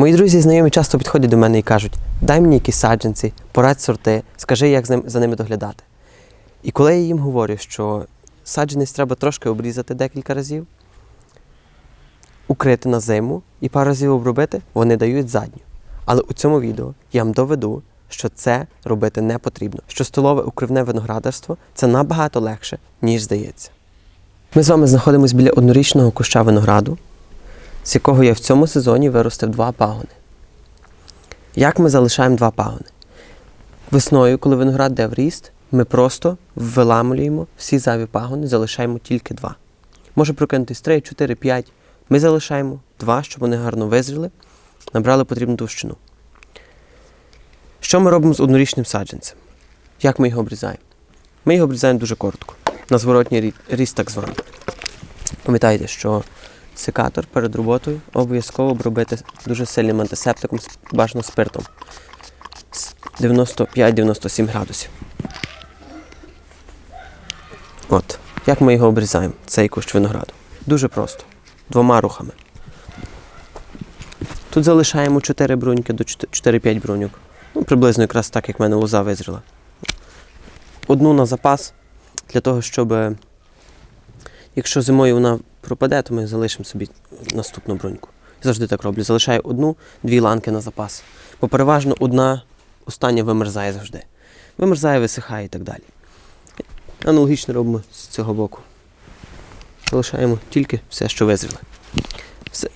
Мої друзі і знайомі часто підходять до мене і кажуть: дай мені якісь саджанці, порадь сорти, скажи, як за ними доглядати. І коли я їм говорю, що саджанець треба трошки обрізати декілька разів, укрити на зиму і пару разів обробити, вони дають задню. Але у цьому відео я вам доведу, що це робити не потрібно, що столове укривне виноградарство це набагато легше, ніж здається. Ми з вами знаходимося біля однорічного куща винограду, з якого я в цьому сезоні виростив два пагони. Як ми залишаємо два пагони? Весною, коли виноград йде в ріст, ми просто виламлюємо всі зайві пагони, залишаємо тільки два. Може прокинутись 3, 4, 5. Ми залишаємо два, щоб вони гарно визріли, набрали потрібну товщину. Що ми робимо з однорічним саджанцем? Як ми його обрізаємо? Ми його обрізаємо дуже коротко, на зворотній ріст так званий. Пам'ятайте, що секатор перед роботою обов'язково обробити дуже сильним антисептиком, бажано спиртом. 95-97 градусів. От. Як ми його обрізаємо, цей кущ винограду? Дуже просто. Двома рухами. Тут залишаємо 4 бруньки до 4-5 бруньок. Ну, приблизно якраз так, як в мене лоза визріла. Одну на запас, для того, щоб якщо зимою вона пропаде, то ми залишимо собі наступну бруньку. Завжди так роблю. Залишаю одну, дві ланки на запас. Бо переважно одна остання вимерзає завжди. Вимерзає, висихає і так далі. Аналогічно робимо з цього боку. Залишаємо тільки все, що визріло. Все,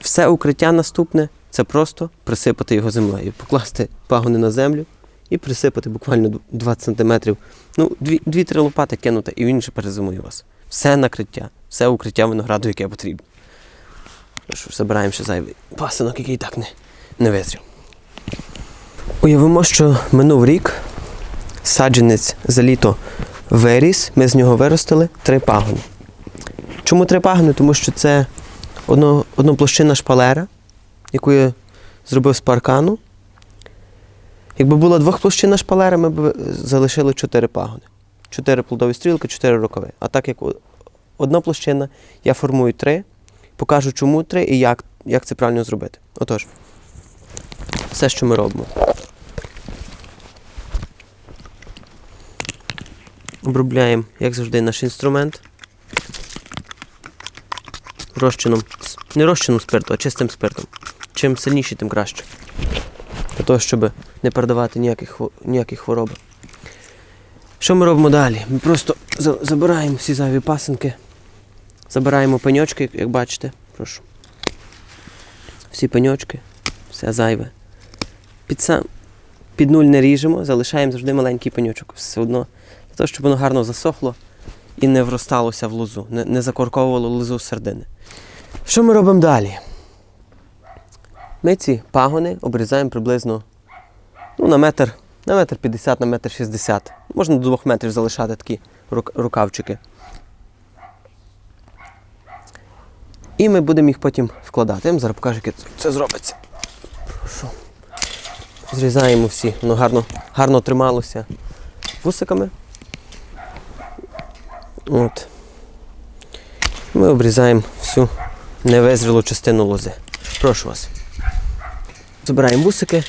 все укриття наступне це просто присипати його землею, покласти пагони на землю і присипати буквально д- 20 см. Ну, 2-3 лопати кинути, і він же перезимує вас. Все накриття, все укриття винограду, яке потрібно. Ну що забираємо ще зайвий пасинок, який так не, не визрів. Уявимо, що минув рік, саджанець за літо виріс, ми з нього виростили три пагони. Чому три пагони? Тому що це одно, одноплощинна шпалера, яку я зробив з паркану. Якби була двохплощинна шпалера, ми б залишили чотири пагони. Чотири плодові стрілки, чотири рокови. А так як одна площина, я формую три, покажу, чому три і як, як це правильно зробити. Отож, все, що ми робимо. Обробляємо, як завжди, наш інструмент розчином, не розчином спирту, а чистим спиртом. Чим сильніший, тим краще. Того, щоб не передавати ніяких, ніяких хвороб. Що ми робимо далі? Ми просто забираємо всі зайві пасинки, забираємо пеньочки, як бачите. Прошу. Всі пеньочки, все зайве. Під, сам, під нуль не ріжемо, залишаємо завжди маленький пеньочок. Все одно, для того, щоб воно гарно засохло і не вросталося в лозу, не, не закорковувало лозу середини. Що ми робимо далі? Ми ці пагони обрізаємо приблизно ну, на метр, на метр 50, на метр 60. Можна до двох метрів залишати такі рукавчики. І ми будемо їх потім вкладати. Я вам зараз покажу, як це- зробиться. Прошу. Зрізаємо всі, воно гарно, гарно трималося вусиками. От. Ми обрізаємо всю невизрілу частину лози. Прошу вас. Забираємо вусики,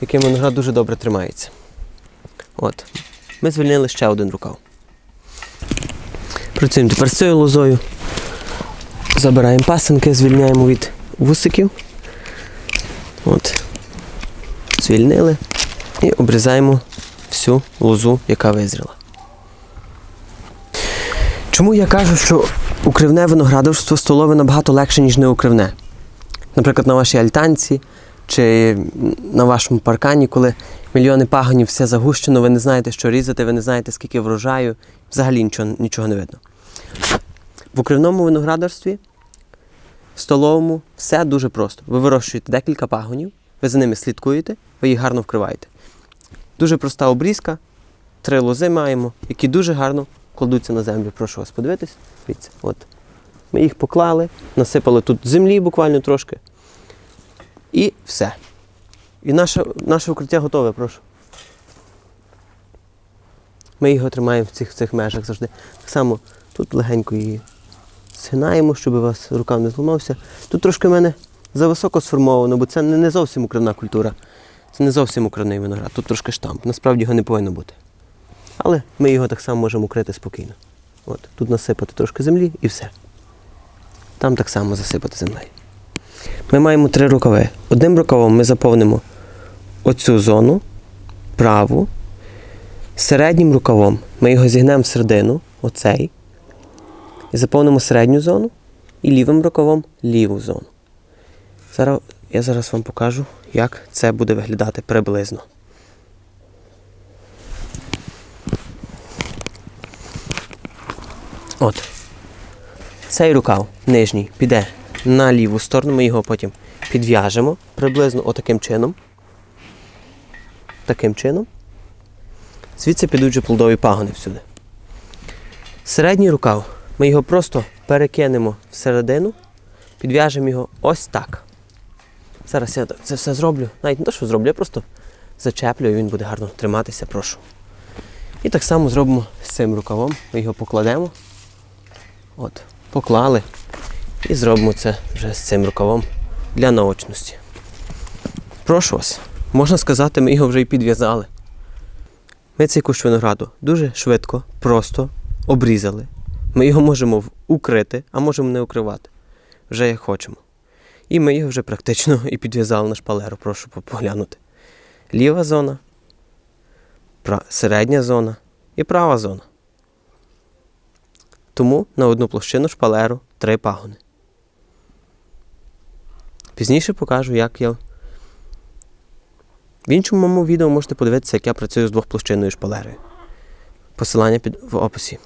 яким виноград дуже добре тримається. От. Ми звільнили ще один рукав. Працюємо тепер з цією лозою. Забираємо пасинки, звільняємо від вусиків. От. Звільнили і обрізаємо всю лозу, яка визріла. Чому я кажу, що укривне виноградарство столове набагато легше, ніж неукривне? Наприклад, на вашій альтанці чи на вашому паркані, коли мільйони пагонів, все загущено, ви не знаєте, що різати, ви не знаєте, скільки врожаю, взагалі нічого, нічого не видно. В укривному виноградарстві, столовому, все дуже просто. Ви вирощуєте декілька пагонів, ви за ними слідкуєте, ви їх гарно вкриваєте. Дуже проста обрізка, три лози маємо, які дуже гарно кладуться на землю. Прошу вас подивитись. Дивіться, от. Ми їх поклали, насипали тут землі буквально трошки. І все. І наше, наше укриття готове, прошу. Ми його тримаємо в цих, в цих межах завжди. Так само тут легенько її згинаємо, щоб у вас рука не зламався. Тут трошки в мене зависоко сформовано, бо це не зовсім укривна культура. Це не зовсім укривний виноград. Тут трошки штамп. Насправді його не повинно бути. Але ми його так само можемо укрити спокійно. От, тут насипати трошки землі і все. Там так само засипати землею. Ми маємо три рукави. Одним рукавом ми заповнимо оцю зону, праву. Середнім рукавом ми його зігнемо в середину, оцей. І заповнимо середню зону. І лівим рукавом ліву зону. Зараз, я зараз вам покажу, як це буде виглядати приблизно. От. Цей рукав нижній піде на ліву сторону, ми його потім підв'яжемо приблизно отаким чином. Таким чином. Звідси підуть вже плодові пагони всюди. Середній рукав ми його просто перекинемо всередину, підв'яжемо його ось так. Зараз я це все зроблю. Навіть не те, що зроблю, я просто зачеплю і він буде гарно триматися, прошу. І так само зробимо з цим рукавом. Ми його покладемо. От, поклали. І зробимо це вже з цим рукавом для наочності. Прошу вас, можна сказати, ми його вже і підв'язали. Ми цей кущ винограду дуже швидко, просто обрізали. Ми його можемо укрити, а можемо не укривати. Вже як хочемо. І ми його вже практично і підв'язали на шпалеру. Прошу поглянути. Ліва зона, середня зона і права зона. Тому на одну площину шпалеру три пагони. Пізніше покажу, як я. В іншому моєму відео можете подивитися, як я працюю з двохплощинною шпалерою. Посилання під в описі.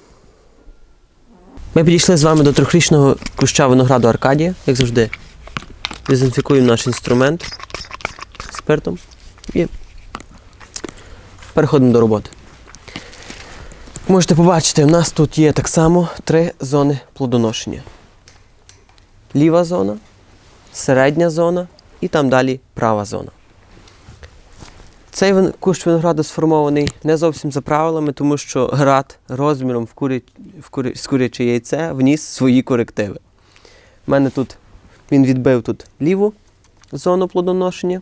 Ми підійшли з вами до трьохрічного куща винограду Аркадія, як завжди. Дезінфікуємо наш інструмент спиртом і переходимо до роботи. Можете побачити, у нас тут є так само три зони плодоношення. Ліва зона, середня зона і там далі права зона. Цей кущ винограду сформований не зовсім за правилами, тому що град розміром в, курі... в курі... з куряче яйце вніс свої корективи. У мене тут він відбив тут ліву зону плодоношення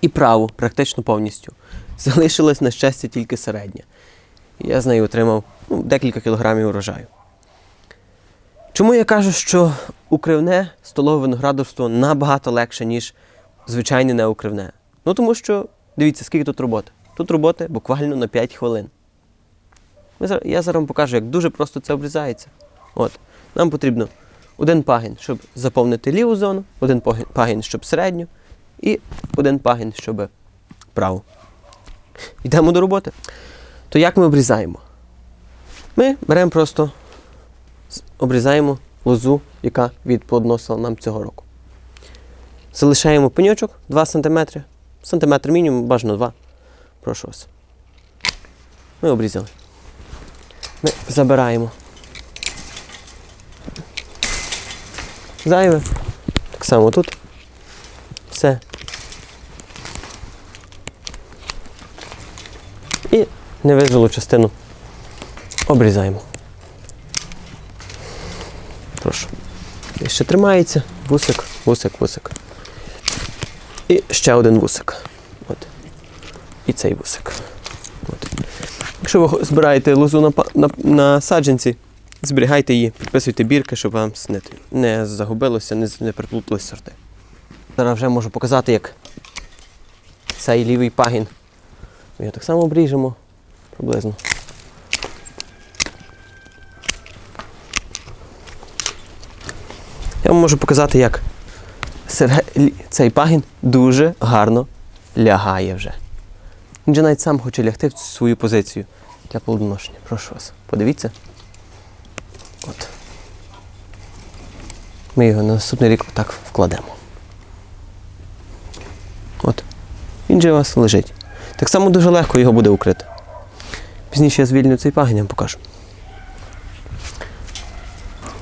і праву, практично повністю. Залишилась, на щастя, тільки середня. Я з нею отримав ну, декілька кілограмів урожаю. Чому я кажу, що укривне столове виноградарство набагато легше, ніж звичайне неукривне? Ну тому що, дивіться, скільки тут роботи. Тут роботи буквально на 5 хвилин. Я зараз вам покажу, як дуже просто це обрізається. От. Нам потрібно один пагін, щоб заповнити ліву зону, один пагін- щоб середню, і один пагін, щоб праву. Йдемо до роботи. То як ми обрізаємо? Ми беремо просто обрізаємо лозу, яка відплодоносила нам цього року. Залишаємо пеньочок 2 см. Сантиметр мінімум, бажано 2. Прошу вас. Ми обрізали. Ми забираємо. Зайве. Так само тут. Все. І невижилу частину обрізаємо. Прошу. І ще тримається. Вусик, вусик, вусик. І ще один вусик. От. І цей вусик. От. Якщо ви збираєте лозу на, на, на саджанці, зберігайте її, підписуйте бірки, щоб вам не, не загубилося, не, не приплутались сорти. Зараз вже можу показати, як цей лівий пагін. Його так само обріжемо приблизно. Я вам можу показати, як цей пагін дуже гарно лягає вже. Він же навіть сам хоче лягти в свою позицію для плодоношення. Прошу вас, подивіться. От. Ми його на наступний рік отак вкладемо. От. Він же у вас лежить. Так само дуже легко його буде укрити. Пізніше я звільню цей пагін, я вам покажу.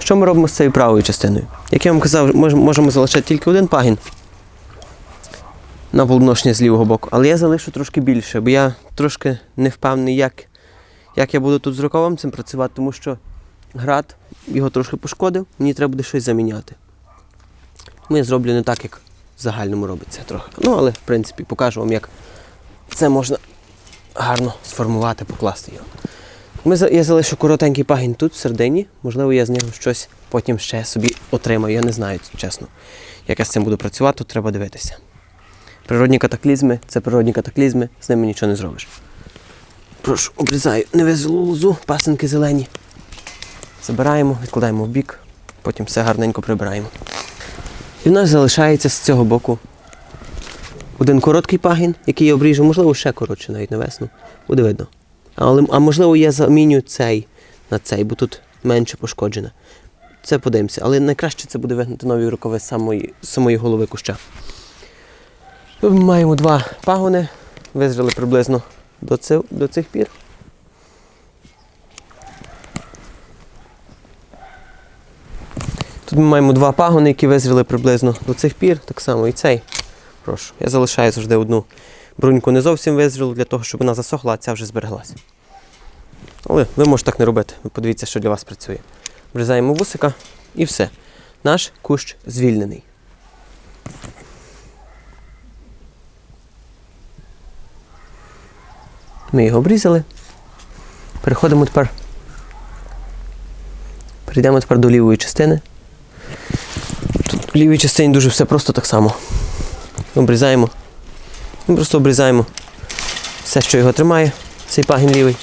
Що ми робимо з цією правою частиною? Як я вам казав, мож- можемо залишати тільки один пагін на плодоношення з лівого боку, але я залишу трошки більше, бо я трошки не впевнений, як, як я буду тут з рукавом цим працювати, тому що град його трошки пошкодив, мені треба буде щось заміняти. Тому я зроблю не так, як в загальному робиться трохи. Ну, але в принципі покажу вам, як це можна гарно сформувати, покласти його. Ми, я залишу коротенький пагін тут, в середині. Можливо, я з нього щось потім ще собі отримаю. Я не знаю, чесно. Як я з цим буду працювати, тут треба дивитися. Природні катаклізми це природні катаклізми, з ними нічого не зробиш. Прошу, обрізаю невезлу лозу, пасинки зелені. Забираємо, відкладаємо в бік, потім все гарненько прибираємо. І в нас залишається з цього боку один короткий пагін, який я обріжу, можливо, ще коротше навіть на весну. Буде видно. Але, а можливо, я заміню цей на цей, бо тут менше пошкоджене. Це подивимося. Але найкраще це буде вигнати нові рукави з самої, самої голови куща. Ми маємо два пагони, визріли приблизно до, цих, до цих пір. Тут ми маємо два пагони, які визріли приблизно до цих пір, так само і цей. Прошу. Я залишаю завжди одну бруньку не зовсім визрілу, для того, щоб вона засохла, а ця вже збереглася. Але ви можете так не робити. Ви подивіться, що для вас працює. Врізаємо вусика і все. Наш кущ звільнений. Ми його обрізали. Переходимо тепер. Перейдемо тепер до лівої частини. Тут в лівій частині дуже все просто так само. Обрізаємо. Ми просто обрізаємо все, що його тримає, цей пагін лівий.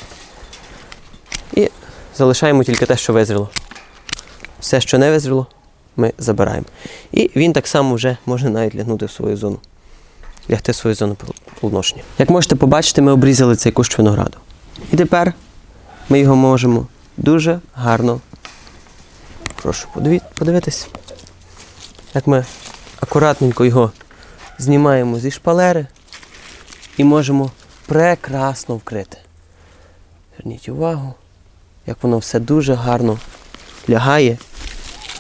І залишаємо тільки те, що визріло. Все, що не визріло, ми забираємо. І він так само вже може навіть лягнути в свою зону. Лягти в свою зону плодоношення. Як можете побачити, ми обрізали цей кущ винограду. І тепер ми його можемо дуже гарно. Прошу подивитись, як ми акуратненько його знімаємо зі шпалери і можемо прекрасно вкрити. Зверніть увагу, як воно все дуже гарно лягає,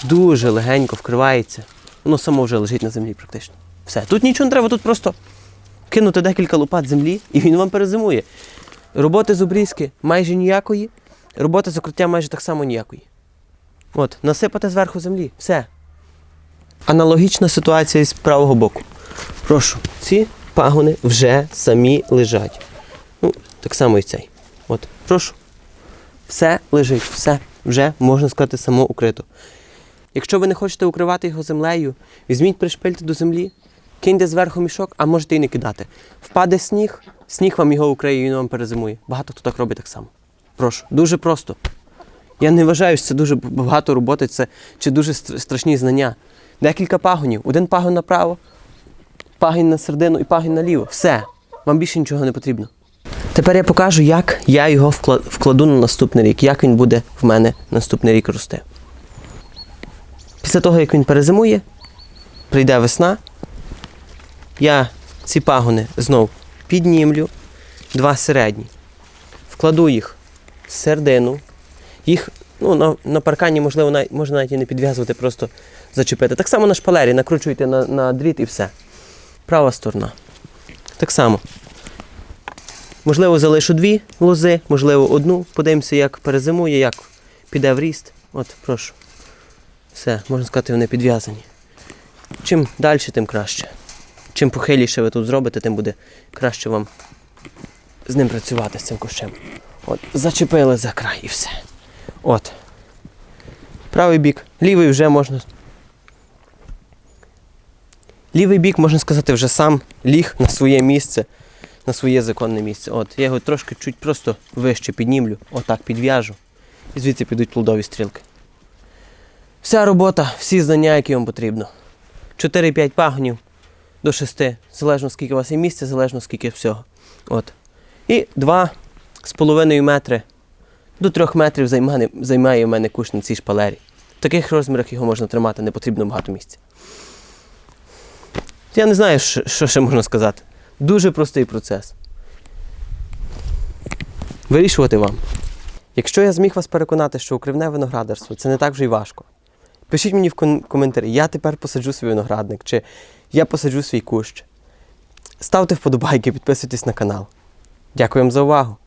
дуже легенько вкривається. Воно само вже лежить на землі практично. Все. Тут нічого не треба, тут просто кинути декілька лопат землі і він вам перезимує. Роботи з обрізки майже ніякої, роботи з укриття майже так само ніякої. От, насипати зверху землі. Все. Аналогічна ситуація з правого боку. Прошу, ці пагони вже самі лежать. Ну, так само і цей. От, прошу. Все лежить, все вже, можна сказати, само укрито. Якщо ви не хочете укривати його землею, візьміть пришпильте до землі, киньте зверху мішок, а можете і не кидати. Впаде сніг, сніг вам його укриє і він вам перезимує. Багато хто так робить так само. Прошу, дуже просто. Я не вважаю, що це дуже багато роботи, це чи дуже страшні знання. Декілька пагонів. Один пагон направо, пагін на середину і пагін наліво. Все. Вам більше нічого не потрібно. Тепер я покажу, як я його вкладу на наступний рік, як він буде в мене наступний рік рости. Після того, як він перезимує, прийде весна, я ці пагони знов піднімлю, два середні, вкладу їх в середину, їх ну, на, на паркані, можливо, навіть, можна навіть і не підв'язувати, просто зачепити. Так само на шпалері, накручуєте на, на дріт і все. Права сторона. Так само. Можливо, залишу дві лози, можливо, одну. Подивимося, як перезимує, як піде в ріст. От, прошу. Все, можна сказати, вони підв'язані. Чим далі, тим краще. Чим похиліше ви тут зробите, тим буде краще вам з ним працювати, з цим кущем. От, зачепили за край і все. От. Правий бік. Лівий вже можна. Лівий бік, можна сказати, вже сам ліг на своє місце, на своє законне місце. От, я його трошки чуть просто вище піднімлю, отак підв'яжу. І звідси підуть плодові стрілки. Вся робота, всі знання, які вам потрібно. 4-5 пагонів до 6, залежно скільки у вас є місця, залежно скільки всього. От. І 2 з половиною метри до 3 метрів займає, займає у мене куш на цій шпалері. В таких розмірах його можна тримати, не потрібно багато місця. Я не знаю, що ще можна сказати. Дуже простий процес. Вирішувати вам. Якщо я зміг вас переконати, що укривне виноградарство це не так вже й важко. Пишіть мені в коментарі, я тепер посаджу свій виноградник, чи я посаджу свій кущ. Ставте вподобайки, підписуйтесь на канал. Дякую вам за увагу.